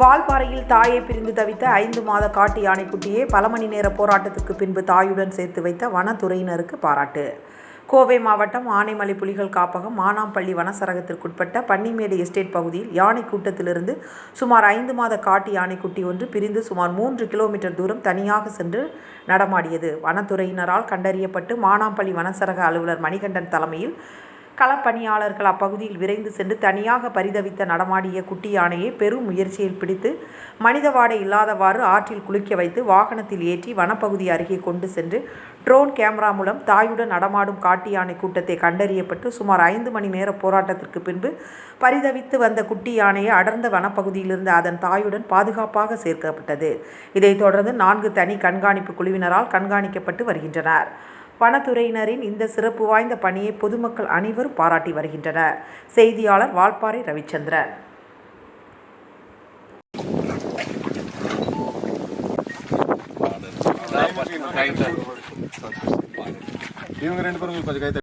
வால்பாறையில் தாயை பிரிந்து தவித்த ஐந்து மாத காட்டு யானைக்குட்டியை பல மணி நேர போராட்டத்துக்கு பின்பு தாயுடன் சேர்த்து வைத்த வனத்துறையினருக்கு பாராட்டு. கோவை மாவட்டம் ஆனைமலை புலிகள் காப்பகம் மானாம்பள்ளி வனசரகத்திற்குட்பட்ட பன்னிமேடு எஸ்டேட் பகுதியில் யானை கூட்டத்திலிருந்து சுமார் ஐந்து மாத காட்டு யானைக்குட்டி ஒன்று பிரிந்து சுமார் மூன்று கிலோமீட்டர் தூரம் தனியாக சென்று நடமாடியது. வனத்துறையினரால் கண்டறியப்பட்டு மானாம்பள்ளி வனசரக அலுவலர் மணிகண்டன் தலைமையில் களப்பணியாளர்கள் அப்பகுதியில் விரைந்து சென்று தனியாக பரிதவித்த நடமாடிய குட்டி யானையை பெரும் முயற்சியில் பிடித்து மனிதவாடை இல்லாதவாறு ஆற்றில் குளிக்க வைத்து வாகனத்தில் ஏற்றி வனப்பகுதி அருகே கொண்டு சென்று ட்ரோன் கேமரா மூலம் தாயுடன் நடமாடும் காட்டு யானை கூட்டத்தை கண்டறியப்பட்டு சுமார் ஐந்து மணி நேர போராட்டத்திற்கு பின்பு பரிதவித்து வந்த குட்டி யானையை அடர்ந்த வனப்பகுதியிலிருந்து அதன் தாயுடன் பாதுகாப்பாக சேர்க்கப்பட்டது. இதைத் தொடர்ந்து நான்கு தனி கண்காணிப்பு குழுவினரால் கண்காணிக்கப்பட்டு வருகின்றனர். வனத்துறையினரின் இந்த சிறப்பு வாய்ந்த பணியை பொதுமக்கள் அனைவரும் பாராட்டி வருகின்றனர். செய்தியாளர் வால்பாறை ரவிச்சந்திரன். இவங்க ரெண்டு பேரும் கொஞ்சம்